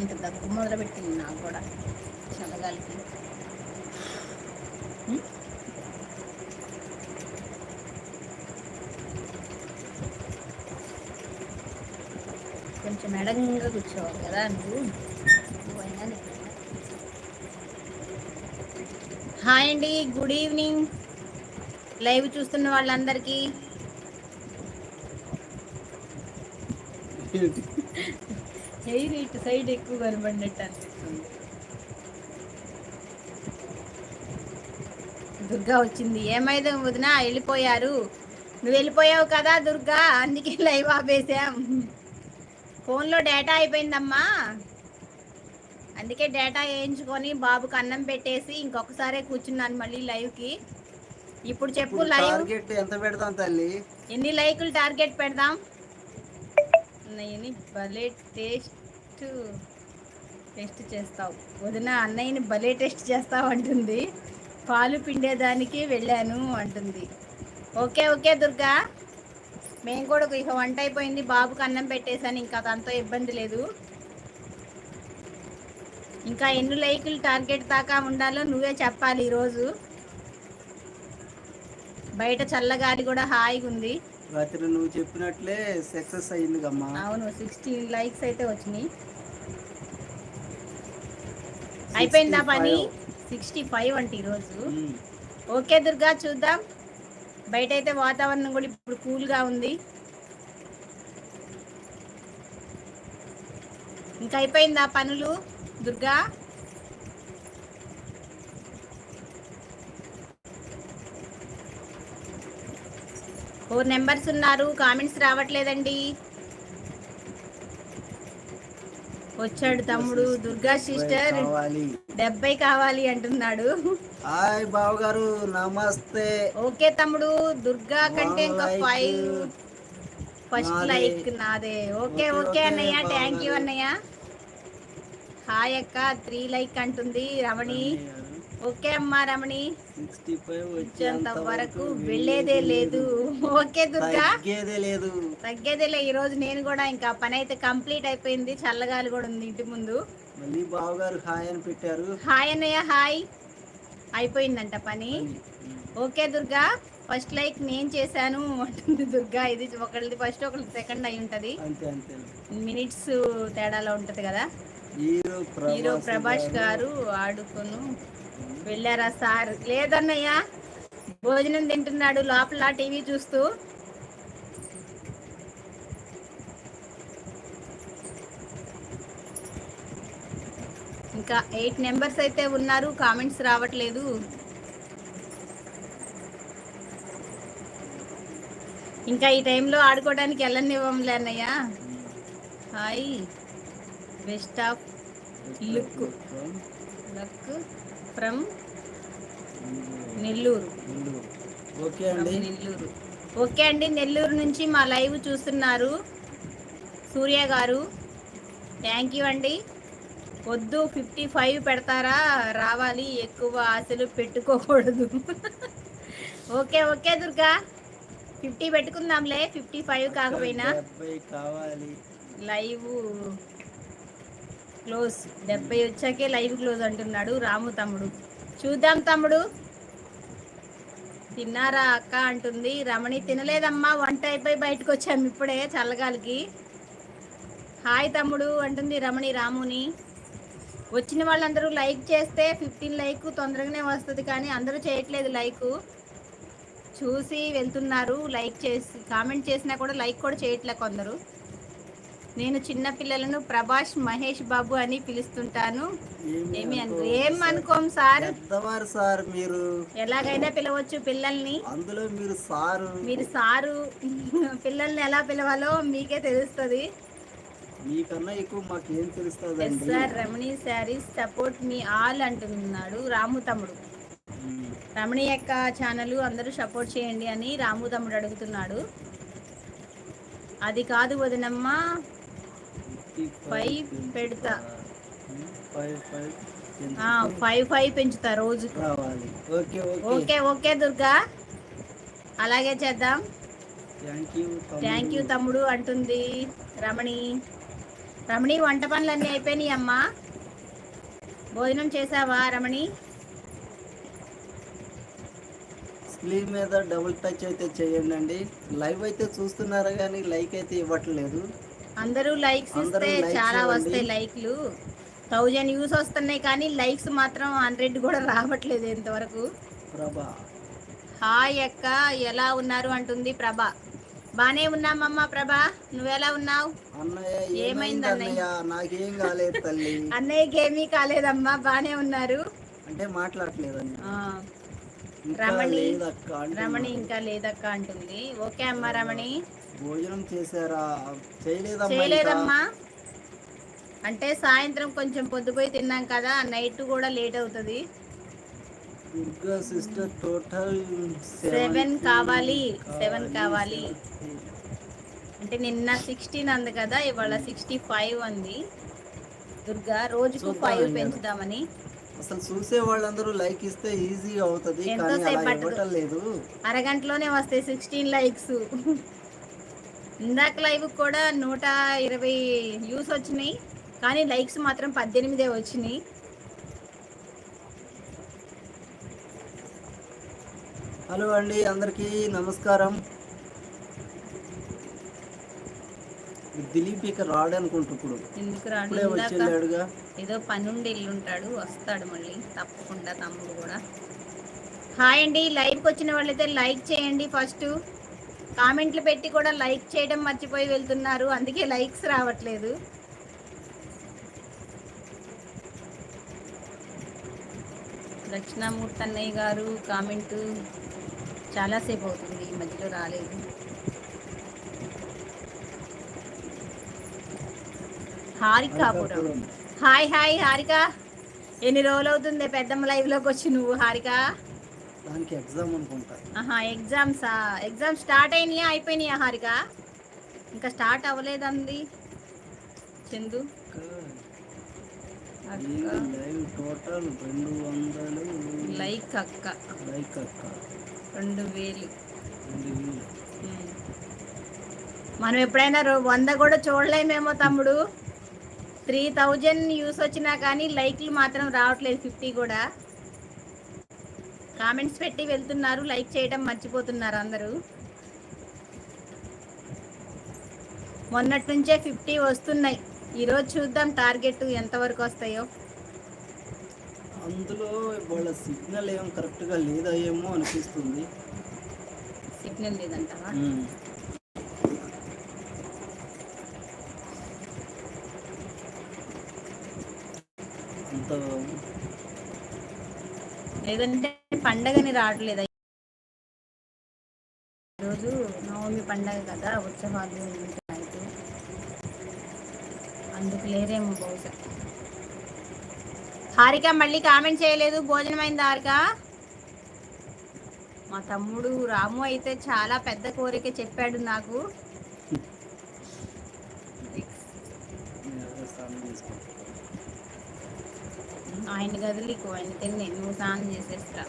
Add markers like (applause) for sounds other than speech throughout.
ఇంత దగ్గు మొదలుపెట్టింది నాకు కూడా చల్లగాలికి కొంచెం ఎడంగా కూర్చోవాలి కదా నువ్వు. హాయ్ అండి గుడ్ ఈవినింగ్. లైవ్ చూస్తున్న వాళ్ళందరికీ. హెయిర్ ఇటు సైడ్ ఎక్కువ కనబడినట్టు అనిపిస్తుంది. దుర్గా వచ్చింది. ఏమైందో వదిన వెళ్ళిపోయారు. నువ్వు వెళ్ళిపోయావు కదా దుర్గా అందుకే లైవ్ ఆపేసాం ఫోన్లో డేటా అయిపోయిందమ్మా. అందుకే డేటా వేయించుకొని బాబుకి అన్నం పెట్టేసి ఇంకొకసారే కూర్చున్నాను మళ్ళీ లైవ్కి. ఇప్పుడు చెప్పు లైవ్. టార్గెట్ ఎంత పెడతాం తల్లి? ఎన్ని లైకులు టార్గెట్ పెడదాం? భలే టేస్ట్. టెస్ట్ చేస్తావు. వదిన అన్నయ్యని భలే టెస్ట్ చేస్తావు అంటుంది. పాలు పిండేదానికి వెళ్ళాను అంటుంది. Okay okay Durga. మేము కూడా ఇక వంట అయిపోయింది. బాబుకి అన్నం పెట్టేశాను. ఇంకా దాంతో ఇబ్బంది లేదు. ఇంకా ఎన్ని లైకులు టార్గెట్ దాకా ఉండాలో నువ్వే చెప్పాలి ఈరోజు. బయట చల్లగాలి కూడా హాయిగా ఉంది రాత్రి నువ్వు చెప్పినట్లే సక్సెస్ అయింది అమ్మా అవును సిక్స్టీన్ లైక్స్ అయితే వచ్చినాయి. అయిపోయిందా పని? సిక్స్టీ ఫైవ్ అంటే ఈరోజు. ఓకే దుర్గా చూద్దాం. బయట అయితే వాతావరణం కూడా ఇప్పుడు కూల్గా ఉంది. ఇంకా అయిపోయిందా పనులు దుర్గా? ఫోర్ నెంబర్స్ ఉన్నారు. కామెంట్స్ రావట్లేదండి. వచ్చాడు తమ్ముడు దుర్గా సిస్టర్. డెబ్బై కావాలి అంటున్నాడు. హాయ్ గారు నమస్తే. ఓకే తమ్ముడు దుర్గా కంటే ఇంకా. Five first. లైక్ నాదే. ఓకే ఓకే, అన్నయ్య. థ్యాంక్ యూ అన్నయ్య. హాయ్ అక్క త్రీ లైక్ అంటుంది రమణి. ఓకే అమ్మా రమణి. సిక్స్టీ ఫైవ్ వచ్చేంత వరకు వెళ్ళేదే లేదు. ఓకే దుర్గా. తగ్గేదే లేదు. తగ్గేదేలే ఈ రోజు నేను కూడా ఇంకా పని అయితే కంప్లీట్ అయిపోయింది. చల్లగాలి కూడా ఉంది ఇంటి ముందు. మళ్ళీ బావు గారు హాయ్ అని పెట్టారు. హాయ్ అన్నయ్య హాయ్. అయిపోయిందంట పని. ఓకే దుర్గా. ఫస్ట్ లైక్ నేను చేశాను అంటుంది దుర్గా. ఇది ఒకళ్ళది ఫస్ట్ ఒకళ్ళది సెకండ్ అయి ఉంటది. మినిట్స్ తేడాలో ఉంటది కదా. హీరో ప్రభాష్ గారు ఆడుకొను. వెళ్ళారా సార్? లేదన్నయ్య. భోజనం తింటున్నాడు లోపల టీవీ చూస్తూ. ఇంకా ఎయిట్ నెంబర్స్ అయితే ఉన్నారు కామెంట్స్ రావట్లేదు. ఇంకా ఈ టైంలో ఆడుకోవడానికి వెళ్ళనివ్వంలే అన్నయ్య. Hi. Best of look. Luck. From Nellore. Okay అండి. నెల్లూరు. ఓకే అండి నెల్లూరు నుంచి మా లైవ్ చూస్తున్నారు సూర్య గారు. థ్యాంక్ యూ అండి. వద్దు ఫిఫ్టీ ఫైవ్ పెడతారా? రావాలి ఎక్కువ ఆశలు పెట్టుకోకూడదు. Okay okay Durga. ఫిఫ్టీ పెట్టుకుందాంలే ఫిఫ్టీ ఫైవ్ కాకపోయినా లైవ్ క్లోజ్. డెబ్బై వచ్చాకే లైవ్ క్లోజ్ అంటున్నాడు రాము తమ్ముడు. చూద్దాం తమ్ముడు. తిన్నారా అక్క అంటుంది. రమణి తినలేదమ్మా వంట అయిపోయి బయటకు వచ్చాము ఇప్పుడే చల్లగాలికి. హాయ్ తమ్ముడు అంటుంది రమణి రాముని. వచ్చిన వాళ్ళందరూ లైక్ చేస్తే ఫిఫ్టీన్ లైక్ తొందరగానే వస్తుంది కానీ అందరూ చేయట్లేదు లైక్. చూసి వెళ్తున్నారు. లైక్ చేసి కామెంట్ చేసినా కూడా లైక్ కూడా చేయట్లే కొందరు. నేను చిన్న పిల్లలను ప్రభాష్ మహేష్ బాబు అని పిలుస్తుంటాను. ఏమి ఏం అనుకోం సార్? పెద్దవారు సార్ మీరు? ఎలాగైనా పిలవచ్చు పిల్లల్ని. అందులో మీరు సారు. మీరు సారు. (laughs) పిల్లల్ని ఎలా పిలవాలో మీకే తెలుస్తుంది. మీకన్నా ఎక్కువ మాకు తెలుస్తుందండి? Sir Ramani saris support me all అంటున్నాడు రాము తమ్ముడు. రమణి యొక్క ఛానల్ అందరూ సపోర్ట్ చేయండి అని రాము తమ్ముడు అడుగుతున్నాడు. అది కాదు వదినమ్మ. ఫైవ్ పెడతా. ఫైవ్ ఫైవ్ పెంచుతా రోజు. Okay okay. దుర్గా. అలాగే చేద్దాం. థ్యాంక్ యూ తమ్ముడు. అంటుంది రమణి. రమణి వంట పనులు అన్నీ అయిపోయినాయి అమ్మా. భోజనం చేసావా రమణి? స్క్రీన్ మీద డబుల్ టచ్ అయితే చేయండి అండి. లైవ్ అయితే చూస్తున్నారా కానీ లైక్ అయితే ఇవ్వట్లేదు. అందరూ లైక్స్ ఇస్తే చాలా. వస్తాయి లైక్లు థౌజండ్ వ్యూస్ వస్తున్నాయి కానీ లైక్స్ మాత్రం హండ్రెడ్ కూడా రావట్లేదు ఇంతవరకు. ప్రభా. హాయ్ అక్క ఎలా ఉన్నారు అంటుంది ప్రభ. బానే ఉన్నామమ్మా ప్రభ నువ్వెలా ఉన్నావు? ఏమైంది అన్నయ్య? నాకేం కాలేదు తల్లి. అన్నయ్యకి ఏమీ కాలేదమ్మా బానే ఉన్నారు. అంటే మాట్లాడట్లేదు రమణి. రమణి ఇంకా లేదక్క అంటుంది. ఓకే అమ్మా రమణి. భోజనం చేశారా? చేయలేదమ్మా అంటే సాయంత్రం కొంచెం పొద్దుపోయి తిన్నాం కదా నైట్ కూడా లేట్ అవుతుంది. దుర్గా సిస్టర్ టోటల్ Seven కావాలి, seven కావాలి. అంటే నిన్న సిక్స్టీన్ అంది కదా ఇవాళ సిక్స్టీ ఫైవ్ అంది. దుర్గా రోజుకు ఫైవ్. పెంచుదామని. అసలు చూసే వాళ్ళందరూ లైక్ ఇస్తే ఈజీగా అవుతుంది అరగంటలోనే వస్తాయి సిక్స్టీన్ లైక్స్. ఇందాక లైవ్ కూడా నూట ఇరవై వ్యూస్ వచ్చినాయి కానీ లైక్స్ మాత్రం పద్దెనిమిదే వచ్చినాయి. హలో అండి అందరికీ నమస్కారం. దిలీప్ ఇక రాడనుకుంటు ఇప్పుడు. ఎందుకు రాడు? ఏదో పనుండి ఉంటాడు వస్తాడు మళ్ళీ తప్పకుండా తమ్ముడు కూడా. హాయ్ అండి లైవ్కి వచ్చిన వాళ్ళైతే లైక్ చేయండి ఫస్ట్. కామెంట్లు పెట్టి కూడా లైక్ చేయడం మర్చిపోయి వెళ్తున్నారు. అందుకే లైక్స్ రావట్లేదు. దక్షిణామూర్తి అన్నయ్య గారు కామెంట్ చాలాసేపు అవుతుంది. ఈ మధ్యలో రాలేదు. హారికాపురం. Hi hi Harika. ఎన్ని రోజులు అవుతుంది పెద్దమ్మ లైవ్లోకి వచ్చి నువ్వు హారిక? దానికి ఎగ్జామ్ అనుకుంటా. ఆహా ఎగ్జామ్సా ఎగ్జామ్ స్టార్ట్ అయినాయా? అయిపోయినాయా హారిక? ఇంకా స్టార్ట్ అవ్వలేదండి చందు? టోటల్ రెండు వందలు లైక్ అక్క. లైక్ అక్క. రెండు వేలు. రెండు వేలు. ఉమ్. మనం ఎప్పుడైనా వంద కూడా చూడలేమేమో తమ్ముడు. త్రీ థౌజండ్ యూస్ వచ్చినా కానీ లైక్లు మాత్రం రావట్లేదు ఫిఫ్టీ కూడా. కామెంట్స్ పెట్టి వెళ్తున్నారు లైక్ చేయడం మర్చిపోతున్నారు అందరూ. మొన్నటి నుంచే ఫిఫ్టీ వస్తున్నాయి. ఈరోజు చూద్దాం టార్గెట్ ఎంతవరకు వస్తాయో. అందులో వాళ్ళ సిగ్నల్ ఏం కరెక్ట్గా లేదా ఏమో అనిపిస్తుంది. సిగ్నల్ లేదంటావా? అంత లేదంటే పండగని రావట్లేదు. ఈరోజు నవమి పండగ కదా ఉత్సవాలు ఉంటాయి అందుకు లేరేమో బహుశా. హారిక మళ్ళీ కామెంట్ చేయలేదు. భోజనం అయింది హారిక? మా తమ్ముడు రాము అయితే చాలా పెద్ద కోరిక చెప్పాడు నాకు నేను ఎవరో స్నానం చేసుకుంటా. ఆయన గదిలీకు ఆయన తిన్నే నువ్వు స్నానం చేసేస్తా.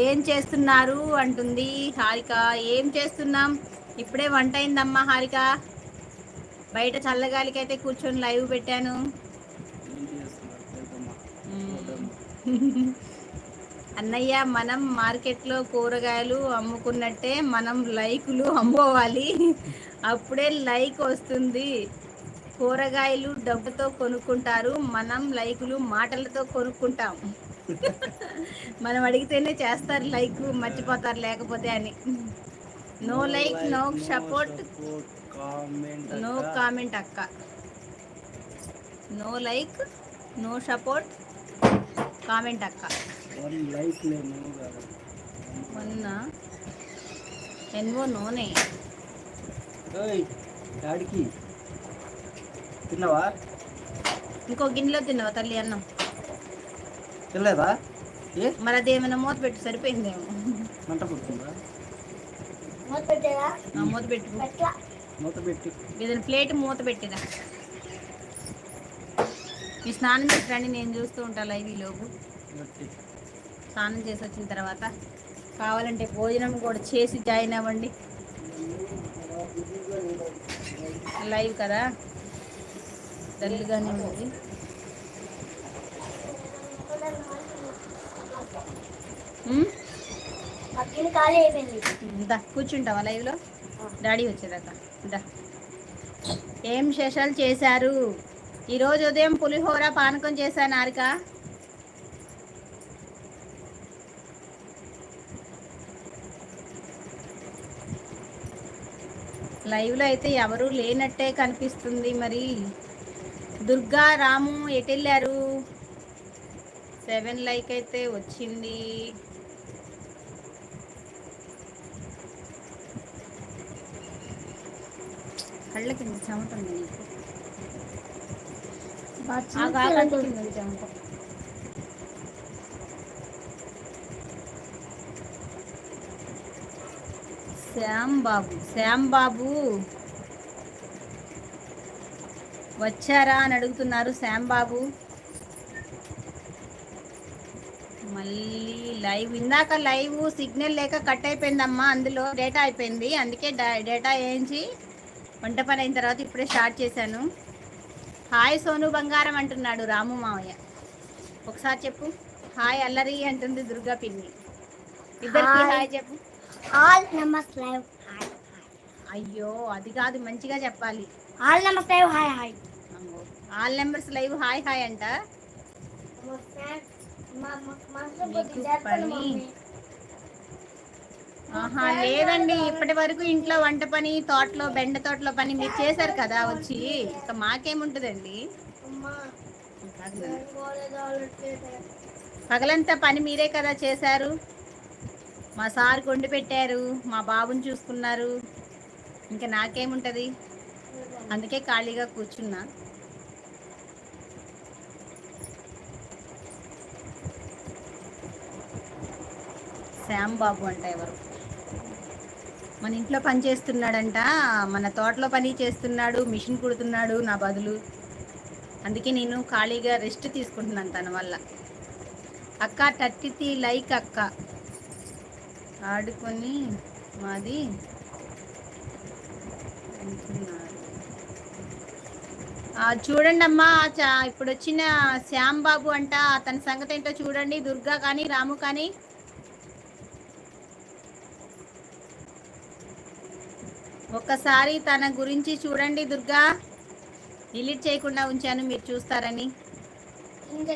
ఏం చేస్తున్నారు? అంటుంది హారిక. ఏం చేస్తున్నాం? ఇప్పుడే వంట అయిందమ్మా హారిక. బయట చల్లగాలికి అయితే కూర్చొని లైవ్ పెట్టాను. (laughs) అన్నయ్య మనం మార్కెట్లో కూరగాయలు అమ్ముకున్నట్టే మనం లైకులు అమ్ముకోవాలి (laughs) అప్పుడే లైక్ వస్తుంది. కూరగాయలు డబ్బుతో కొనుక్కుంటారు మనం లైకులు మాటలతో కొనుక్కుంటాం. మనం అడిగితేనే చేస్తారు లైక్ మర్చిపోతారు లేకపోతే అని. No like no support no. Comment అక్క. No like no support comment అక్క. మొన్న ఎన్వో నూనె. డాడీకి. తిన్నావా? ఇంకో గిన్నెలో తిన్నావా తల్లి అన్నం? తినలేదా? ఏ? మరి అది ఏమైనా మూత పెట్టు సరిపోయిందేమో. మంట పుడుతుందా ఆ, మూత పెట్టు. మూత పెట్టి. ఏదైనా ప్లేట్ మూత పెట్టిరా ఈ స్నానం చేసి నేను చూస్తూ ఉంటా లైవ్ ఈ లోపు. పెట్టి స్నానం చేసి వచ్చిన తర్వాత కావాలంటే భోజనం కూడా చేసి జాయిన్ అవ్వండి. లైవ్ కదా? డల్గానే ఉంది. దా కూర్చుంటావా లైవ్లో? డాడీ వచ్చేదాకా. దా. ఏం స్పెషల్ చేశారు? ఈరోజు ఉదయం పులిహోర పానకం చేశాను హారిక లైవ్లో అయితే ఎవరు లేనట్టే కనిపిస్తుంది మరి. దుర్గా రాము ఎటు వెళ్ళారు సెవెన్ లైక్ అయితే వచ్చింది. కళ్ళ కింద చెమట ఉంది నీకు? చెమట. శ్యామ్ బాబు శ్యామ్ బాబు. వచ్చారా అని అడుగుతున్నారు శ్యామ్ బాబు మళ్ళీ లైవ్ ఇందాక లైవ్ సిగ్నల్ లేక కట్ అయిపోయిందమ్మా అందులో డేటా అయిపోయింది అందుకే డా- డేటా వేయించి వంట పని అయిన తర్వాత ఇప్పుడే స్టార్ట్ చేశాను. హాయ్ సోను బంగారం అంటున్నాడు రాము మావయ్య. ఒకసారి చెప్పు. హాయ్ అల్లరి అంటుంది దుర్గా పిన్ని. ఇద్దరికి హాయ్. చెప్పు. All live. అయ్యో అది కాదు మంచిగా చెప్పాలి. ఆల్ నమస్తే hi hi. All numbers live hi hi అంట. ఆహా లేదండి ఇప్పటి వరకు ఇంట్లో వంట పని తోటలో బెండ తోటలో పని మీరు చేశారు కదా వచ్చి. ఇక మాకేముంటుందండి? పగలంతా పని మీరే కదా చేశారు. మా సార్ కొండి పెట్టారు మా బాబుని చూసుకున్నారు. ఇంకా నాకేముంటది? అందుకే ఖాళీగా కూర్చున్నా. శ్యామ్ బాబు అంట ఎవరు? మన ఇంట్లో పని చేస్తున్నాడంట. మన తోటలో పని చేస్తున్నాడు మిషన్ కుడుతున్నాడు నా బదులు. అందుకే నేను ఖాళీగా రెస్ట్ తీసుకుంటున్నాను తన వల్ల. అక్క థర్టీ లైక్ అక్క. ఆడుకొని మాది. అంటున్నారు. చూడండి అమ్మా చా- ఇప్పుడు వచ్చిన శ్యామ్ బాబు అంట అతని సంగతి ఏంటో చూడండి దుర్గా కానీ రాము కానీ. ఒక్కసారి తన గురించి చూడండి దుర్గా. డిలీట్ చేయకుండా ఉంచాను మీరు చూస్తారని. ఇంకా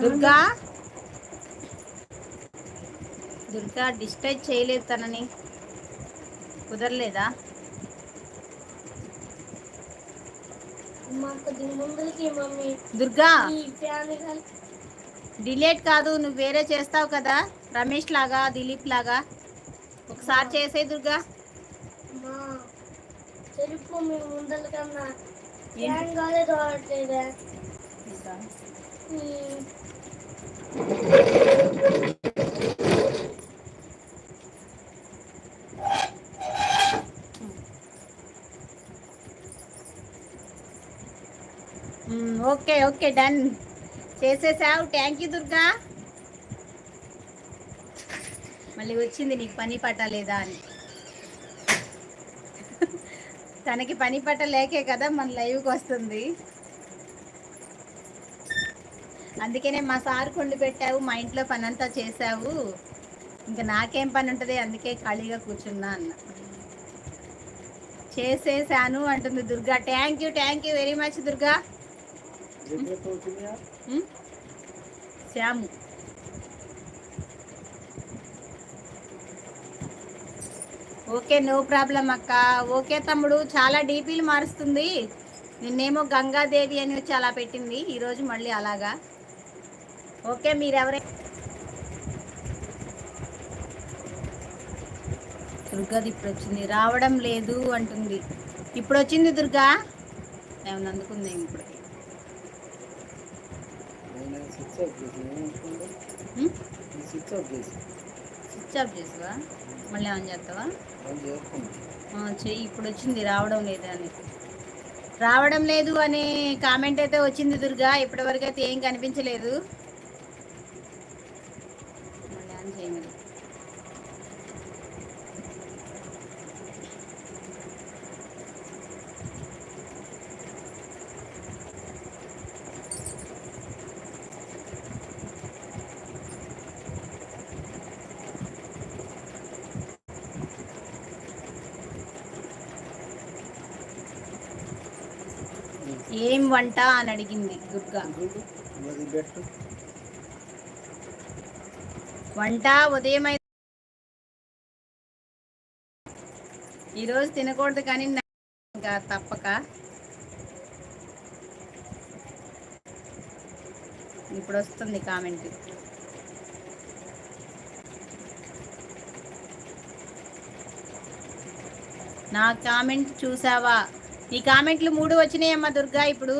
దుర్గా? దుర్గా డిస్టర్బ్ చేయలేదు తనని. కుదరలేదా? దుర్గా! డిలేట్ కాదు నువ్వు వేరే చేస్తావు కదా? రమేష్ లాగా దిలీప్ లాగా? ఒకసారి చేసే దుర్గా. అమ్మా చెరుపు మీ ముందల కన్నా okay okay done. చేసేసావు. Thank you Durga. మళ్ళీ వచ్చింది నీకు పని పట్టలేదా అని. తనకి పని పట్ట లేకే కదా మన లైవ్కి వస్తుంది. అందుకనే మా సార్ కొండు పెట్టావు మా ఇంట్లో పని అంతా చేసావు ఇంకా నాకేం పని ఉంటుంది అందుకే ఖాళీగా కూర్చున్నా అన్న. చేసేసాను అంటుంది Durga. Thank you thank you very much Durga? Shyamu. Okay no problem అక్క. ఓకే తమ్ముడు చాలా డీపీలు మారుస్తుంది. నిన్నేమో గంగాదేవి అని వచ్చి అలా పెట్టింది. ఈరోజు మళ్ళీ అలాగా. ఓకే మీరెవరే దుర్గాది ఇప్పుడు వచ్చింది రావడం లేదు అంటుంది. ఇప్పుడు వచ్చింది దుర్గా? ఏమన్నా అందుకుంది ఇప్పుడు స్విచ్ ఆఫ్ చేసావా? మళ్ళీ ఆన్ చేస్తావా? చెయ్యి ఇప్పుడు వచ్చింది రావడం లేదా అని. రావడం లేదు అనే కామెంట్ అయితే వచ్చింది దుర్గా. ఇప్పటివరకు అయితే ఏం కనిపించలేదు. మళ్ళీ చేయమని. ఏం వంట అని అడిగింది దుర్గా. వంట ఉదయం అయితే ఈరోజు తినకూడదు కానీ ఇంకా తప్పక. ఇప్పుడు వస్తుంది కామెంట్. నా కామెంట్ చూసావా? నీ కామెంట్లు మూడు వచ్చినాయమ్మా దుర్గా ఇప్పుడు.